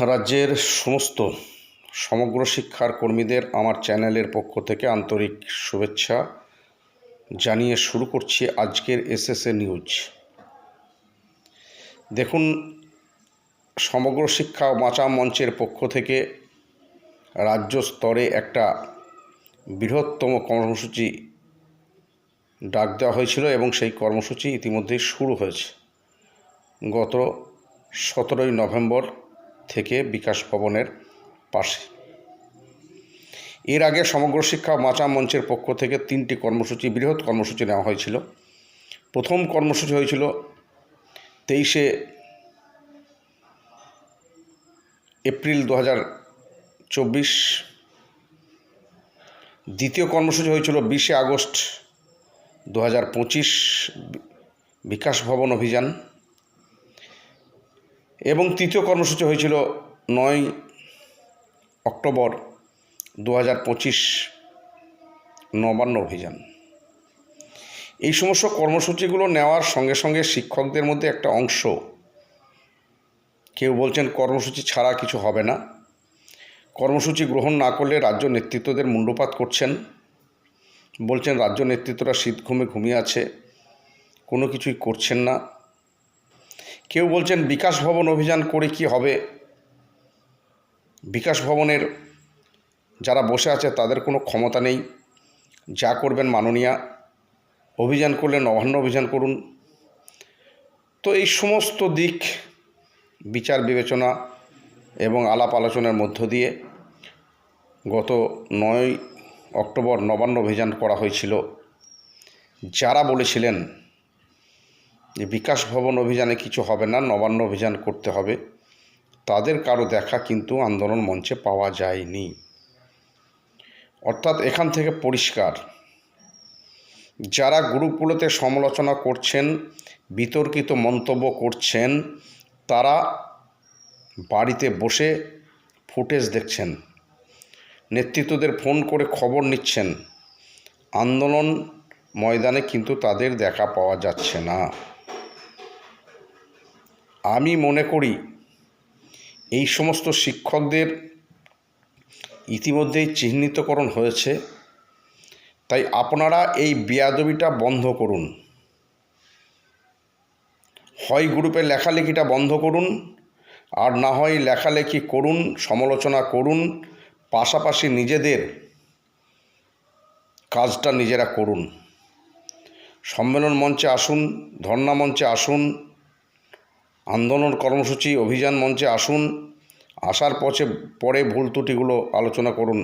রাজ্যের সমস্ত সমগ্র শিক্ষার কর্মীদের আমার চ্যানেলের পক্ষ থেকে আন্তরিক শুভেচ্ছা জানিয়ে শুরু করছি আজকের এসএসএ নিউজ। দেখুন, সমগ্র শিক্ষা বাঁচা মঞ্চের পক্ষ থেকে রাজ্য স্তরে একটা বৃহত্তম কর্মসূচি ডাক দেওয়া হয়েছিল এবং সেই কর্মসূচি ইতিমধ্যেই শুরু হয়েছে। গত সতেরোই নভেম্বর থেকে বিকাশ ভবনের পাশে। এর আগে সমগ্র শিক্ষা মাচা মঞ্চের পক্ষ থেকে তিনটি কর্মসূচি, বৃহৎ কর্মসূচি নেওয়া হয়েছিল। প্রথম কর্মসূচি হয়েছিল তেইশে এপ্রিল দু চব্বিশ। দ্বিতীয় কর্মসূচি হয়েছিল বিশে আগস্ট দু হাজার পঁচিশ বিকাশ ভবন অভিযান। এবং তৃতীয় কর্মসূচি হয়েছিল নয় অক্টোবর দু হাজার পঁচিশ নবান্ন অভিযান। এই সমস্ত কর্মসূচিগুলো নেওয়ার সঙ্গে সঙ্গে শিক্ষকদের মধ্যে একটা অংশ, কেউ বলছেন কর্মসূচি ছাড়া কিছু হবে না, কর্মসূচি গ্রহণ না করলে রাজ্য নেতৃত্বদের মুণ্ডপাত করছেন, বলছেন রাজ্য নেতৃত্বরা শীত ঘুমে ঘুমিয়ে আছে, কোনো কিছুই করছেন না। কেউ বলছেন বিকাশ ভবন অভিযান করে কি হবে? বিকাশ ভবনের যারা বসে আছে তাদের কোনো ক্ষমতা নেই। যা করবেন মাননীয়া। অভিযান করলে নবান্ন অভিযান করুন। তো এই সমস্ত দিক বিচার বিবেচনা এবং আলাপ আলোচনার মধ্য দিয়ে গত নয় অক্টোবর নবান্ন অভিযান করা হয়েছিল। যারা বলেছিলেন যে বিকাশ ভবন অভিযানে কিছু হবে না, নবান্ন অভিযান করতে হবে। তাদের কারও দেখা কিন্তু আন্দোলন মঞ্চে পাওয়া যায়নি। অর্থাৎ এখান থেকে পরিষ্কার, যারা গ্রুপগুলোতে সমালোচনা করছেন, বিতর্কিত মন্তব্য করছেন, তারা বাড়িতে বসে ফুটেজ দেখছেন, নেতৃত্বদের ফোন করে খবর নিচ্ছেন। আন্দোলন ময়দানে কিন্তু তাদের দেখা পাওয়া যাচ্ছে না। আমি মনে করি এই সমস্ত শিক্ষকদের ইতিমধ্যেই চিহ্নিতকরণ হয়েছে। তাই আপনারা এই বেয়াদবিটা বন্ধ করুন। হয় গ্রুপে লেখালেখিটা বন্ধ করুন আর না হয় লেখালেখি করুন, সমালোচনা করুন, পাশাপাশি নিজেদের কাজটা নিজেরা করুন। সম্মেলন মঞ্চে আসুন, ধর্ণা মঞ্চে আসুন আন্দোলন কর্মসূচি অভিযান মঞ্চে আসুন। আসার পথে পরে ভুল ত্রুটিগুলো আলোচনা করুন।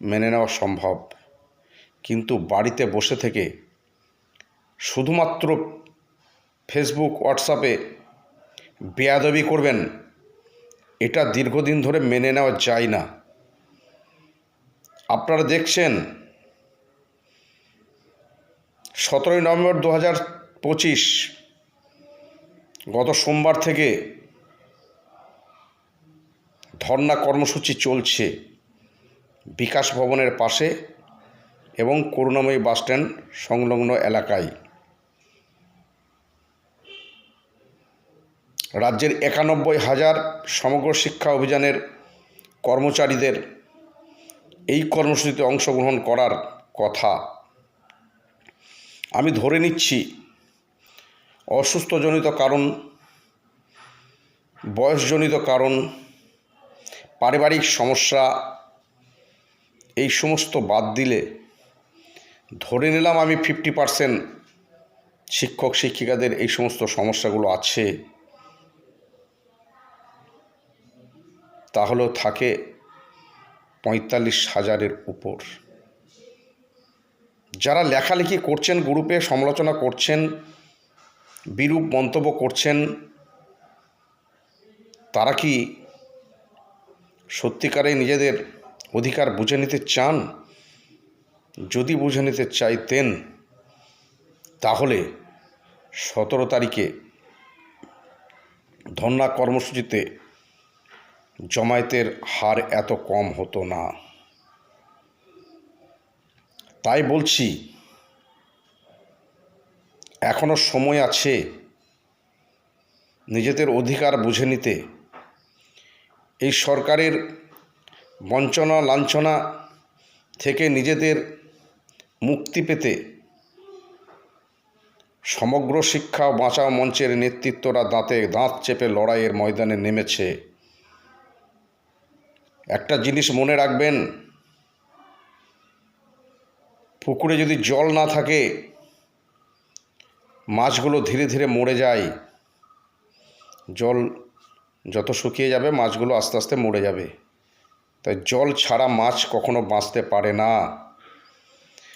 মেনে নেওয়া সম্ভব। কিন্তু বাড়িতে বসে থেকে শুধুমাত্র ফেসবুক হোয়াটসঅ্যাপে বেয়াদবি করবেন, এটা দীর্ঘদিন ধরে মেনে নেওয়া যায় না। আপনারা দেখছেন, সতেরোই নভেম্বর দু হাজার পঁচিশ গত সোমবার থেকে ধর্না কর্মসূচি চলছে বিকাশ ভবনের পাশে এবং করুণাময়ী বাসস্ট্যান্ড সংলগ্ন এলাকায়। রাজ্যের একানব্বই হাজার সমগ্র শিক্ষা অভিযানের কর্মচারীদের এই কর্মসূচিতে অংশগ্রহণ করার কথা। আমি ধরে নিচ্ছি অসুস্থজনিত কারণ, বয়সজনিত কারণ, পারিবারিক সমস্যা, এই সমস্ত বাদ দিলে ধরে নিলাম আমি ফিফটি পারসেন্ট শিক্ষক, শিক্ষিকাদের এই সমস্ত সমস্যাগুলো আছে। তাহলেও থাকে পঁয়তাল্লিশ হাজারের উপর। যারা লেখালেখি করছেন গ্রুপে সমালোচনা করছেন বিরূপ মন্তব্য করছেন, তারা কি সত্যিকারে নিজেদের অধিকার বুঝে নিতে চান? যদি বুঝে নিতে চাইতেন, তাহলে সতেরো তারিখে ধর্না কর্মসূচিতে জমায়েতের হার এত কম হতো না। তাই বলছি এখনও সময় আছে নিজেদের অধিকার বুঝে নিতে। এই সরকারের বঞ্চনা, লাঞ্ছনা থেকে নিজেদের মুক্তি পেতে সমগ্র শিক্ষা বাঁচাও মঞ্চের নেতৃত্বরা দাঁতে দাঁত চেপে লড়াইয়ের ময়দানে নেমেছে। একটা জিনিস মনে রাখবেন, পুকুরে যদি জল না থাকে মাছগুলো ধীরে ধীরে মরে যায়। জল যত শুকিয়ে যাবে, মাছগুলো আস্তে আস্তে মরে যাবে। তাই জল ছাড়া মাছ কখনো বাঁচতে পারে না।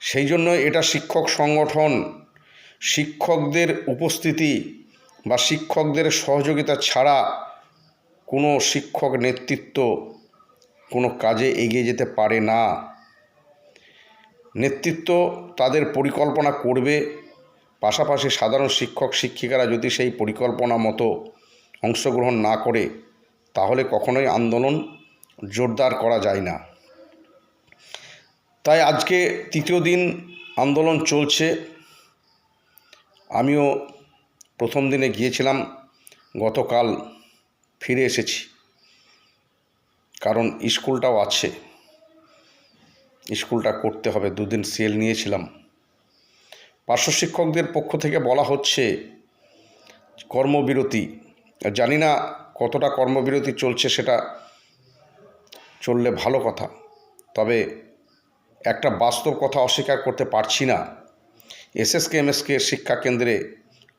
সেই জন্য এটা শিক্ষক সংগঠন, শিক্ষকদের উপস্থিতি বা শিক্ষকদের সহযোগিতা ছাড়া কোনো শিক্ষক নেতৃত্ব কোনো কাজে এগিয়ে যেতে পারে না। নেতৃত্ব তাদের পরিকল্পনা করবে পাশাপাশি সাধারণ শিক্ষক, শিক্ষিকারা যদি সেই পরিকল্পনা মতো অংশগ্রহণ না করে, তাহলে কখনোই আন্দোলন জোরদার করা যায় না। তাই আজকে তৃতীয় দিন আন্দোলন চলছে। আমিও প্রথম দিনে গিয়েছিলাম, গতকাল ফিরে এসেছি। কারণ স্কুলটাও আছে। স্কুলটা করতে হবে, দুদিন সেল নিয়েছিলাম। পার্শ্ব শিক্ষকদের পক্ষ থেকে বলা হচ্ছে কর্মবিরতি। জানি না কতটা কর্মবিরতি চলছে সেটা চললে ভালো কথা, তবে একটা বাস্তব কথা অস্বীকার করতে পারছি না। এসএসকে এমএসকে শিক্ষা কেন্দ্রে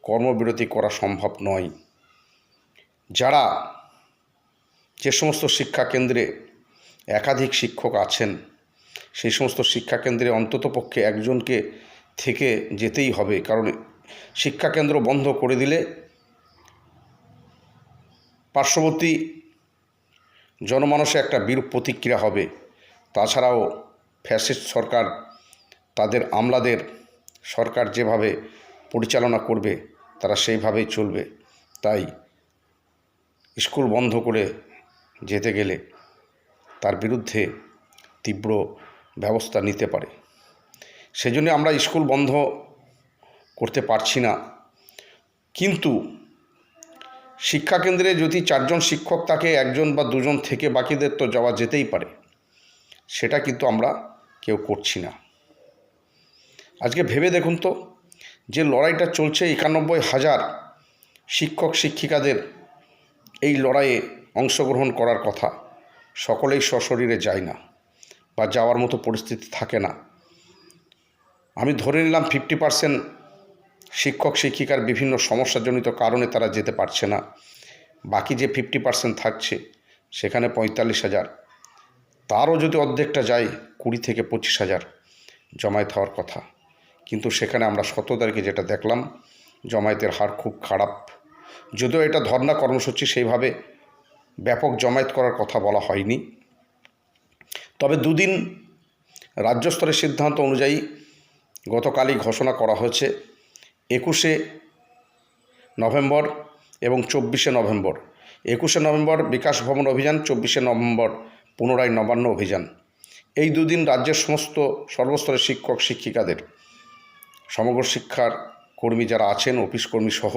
কর্মবিরতি করা সম্ভব নয়। যারা যে সমস্ত শিক্ষা কেন্দ্রে একাধিক শিক্ষক আছেন, সেই সমস্ত শিক্ষা কেন্দ্রে অন্ততপক্ষে একজনকে থেকে যেতেই হবে, কারণ শিক্ষাকেন্দ্র বন্ধ করে দিলে পার্শ্ববর্তী জনমানসে একটা বিরূপ প্রতিক্রিয়া হবে। তাছাড়াও ফ্যাসিস্ট সরকার, তাদের আমলাদের সরকার যেভাবে পরিচালনা করবে, তারা সেইভাবেই চলবে। তাই স্কুল বন্ধ করে যেতে গেলে তার বিরুদ্ধে তীব্র ব্যবস্থা নিতে পারে। সেজন্য আমরা স্কুল বন্ধ করতে পারছি না। কিন্তু শিক্ষাকেন্দ্রে যদি চারজন শিক্ষক থাকে, একজন বা দুজন থেকে বাকিদের তো যাওয়া যেতেই পারে, সেটা কিন্তু আমরা কেউ করছি না। আজকে ভেবে দেখুন তো যে লড়াইটা চলছে একানব্বই হাজার শিক্ষক শিক্ষিকাদের এই লড়াইয়ে অংশগ্রহণ করার কথা। সকলেই সশরীরে যায় না বা যাওয়ার মতো পরিস্থিতি থাকে না। আমি ধরে নিলাম ফিফটি পার্সেন্ট শিক্ষক, শিক্ষিকার বিভিন্ন সমস্যাজনিত কারণে তারা যেতে পারছে না। বাকি যে ফিফটি পার্সেন্ট থাকছে, সেখানে পঁয়তাল্লিশ হাজার। তারও যদি অর্ধেকটা যায়, কুড়ি থেকে পঁচিশ হাজার জমায়েত হওয়ার কথা। কিন্তু সেখানে আমরা সত তারিখে যেটা দেখলাম, জমায়েতের হার খুব খারাপ। যদিও এটা ধর্না কর্মসূচি, সেইভাবে ব্যাপক জমায়েত করার কথা বলা হয়নি। তবে দুদিন রাজ্য স্তরের সিদ্ধান্ত অনুযায়ী গতকালই ঘোষণা করা হয়েছে একুশে নভেম্বর এবং চব্বিশে নভেম্বর। একুশে নভেম্বর বিকাশ ভবন অভিযান, চব্বিশে নভেম্বর পুনরায় নবান্ন অভিযান। এই দুদিন রাজ্যের সমস্ত সর্বস্তরের শিক্ষক, শিক্ষিকাদের, সমগ্র শিক্ষার কর্মী যারা আছেন, অফিস কর্মী সহ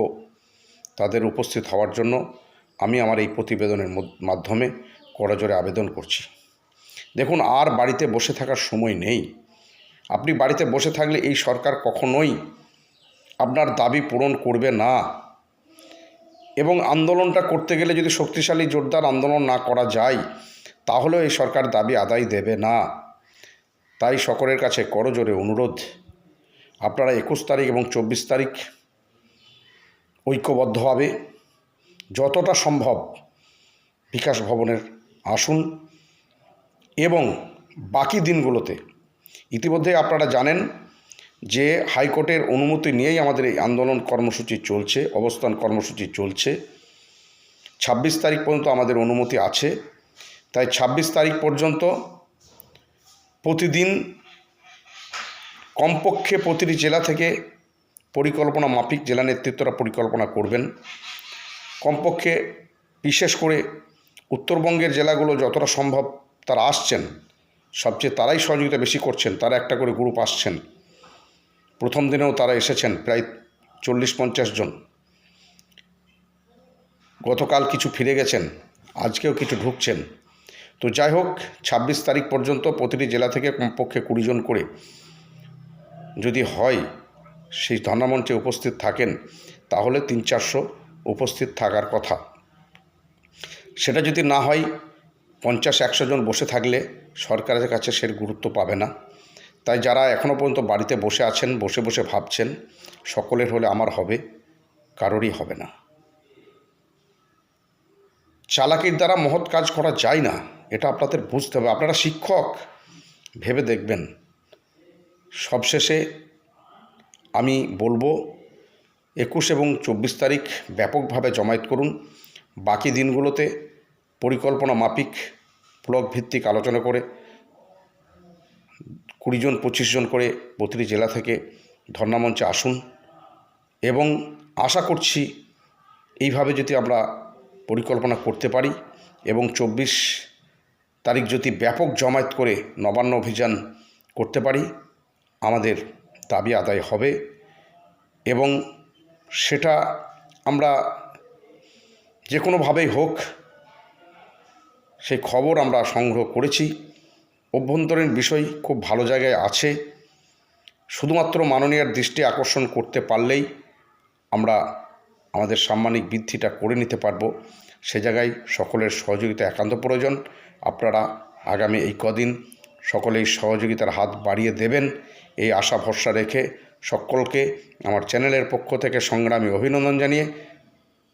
তাদের উপস্থিত হওয়ার জন্য আমি আমার এই প্রতিবেদনের মাধ্যমে করজোরে আবেদন করছি। দেখুন, আর বাড়িতে বসে থাকার সময় নেই। আপনি বাড়িতে বসে থাকলে এই সরকার কখনোই আপনার দাবি পূরণ করবে না। এবং আন্দোলনটা করতে গেলে যদি শক্তিশালী জোরদার আন্দোলন না করা যায়, তাহলেও এই সরকার দাবি আদায় দেবে না। তাই সকলের কাছে করজোরে অনুরোধ, আপনারা একুশ তারিখ এবং চব্বিশ তারিখ ঐক্যবদ্ধভাবে যতটা সম্ভব বিকাশ ভবনের আসুন এবং বাকি দিনগুলোতে ইতিমধ্যে আপনারা জানেন যে হাইকোর্টের অনুমতি নিয়েই আমাদের এই আন্দোলন কর্মসূচি চলছে, অবস্থান কর্মসূচি চলছে। ছাব্বিশ তারিখ পর্যন্ত আমাদের অনুমতি আছে। তাই ছাব্বিশ তারিখ পর্যন্ত প্রতিদিন কমপক্ষে প্রতিটি জেলা থেকে পরিকল্পনা মাফিক জেলা নেতৃত্বরা পরিকল্পনা করবেন। কমপক্ষে বিশেষ করে উত্তরবঙ্গের জেলাগুলো যতটা সম্ভব তারা আসছেন। সবচেয়ে তারাই সহযোগিতা বেশি করছেন, তারা একটা করে গ্রুপ আসছেন। প্রথম দিনেও তারা এসেছেন, প্রায় চল্লিশ পঞ্চাশ জন। গতকাল কিছু ফিরে গেছেন, আজকেও কিছু ঢুকছেন। তো যাই হোক, ছাব্বিশ তারিখ পর্যন্ত প্রতিটি জেলা থেকে কমপক্ষে কুড়ি জন করে যদি হয়, সেই ধর্নামঞ্চে উপস্থিত থাকেন, তাহলে তিন চারশো উপস্থিত থাকার কথা। সেটা যদি না হয় পঞ্চাশ একশো জন বসে থাকলে সরকারের কাছে সের গুরুত্ব পাবে না। তাই যারা এখনও পর্যন্ত বাড়িতে বসে আছেন, বসে বসে ভাবছেন, সকলের হলে আমার হবে, কারোরই হবে না। চালাকির দ্বারা মহৎ কাজ করা যায় না, এটা আপনাদের বুঝতে হবে। আপনারা শিক্ষক, ভেবে দেখবেন। সবশেষে আমি বলব, একুশ এবং চব্বিশ তারিখ ব্যাপকভাবে জমায়েত করুন। বাকি দিনগুলোতে পরিকল্পনা মাফিক ব্লক ভিত্তিক আলোচনা করে কুড়ি জন, পঁচিশ জন করে প্রতিটি জেলা থেকে ধর্নামঞ্চে আসুন এবং আশা করছি এইভাবে যদি আমরা পরিকল্পনা করতে পারি এবং চব্বিশ তারিখ যদি ব্যাপক জমায়েত করে নবান্ন অভিযান করতে পারি, আমাদের দাবি আদায় হবে এবং সেটা আমরা যে কোনোভাবেই হোক সেই খবর আমরা সংগ্রহ করেছি। অভ্যন্তরীণ বিষয় খুব ভালো জায়গায় আছে। শুধুমাত্র মাননীয়ার দৃষ্টি আকর্ষণ করতে পারলেই আমরা আমাদের সাম্মানিক বৃদ্ধিটা করে নিতে পারব। সে জায়গায় সকলের সহযোগিতা একান্ত প্রয়োজন। আপনারা আগামী এই কদিন সকলেই সহযোগিতার হাত বাড়িয়ে দেবেন। এই আশা ভরসা রেখে সকলকে আমার চ্যানেলের পক্ষ থেকে সংগ্রামী অভিনন্দন জানিয়ে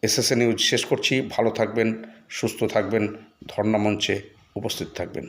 এসএসএ নিউজ শেষ করছি। ভালো থাকবেন সুস্থ থাকবেন ধর্ণামঞ্চে উপস্থিত থাকবেন।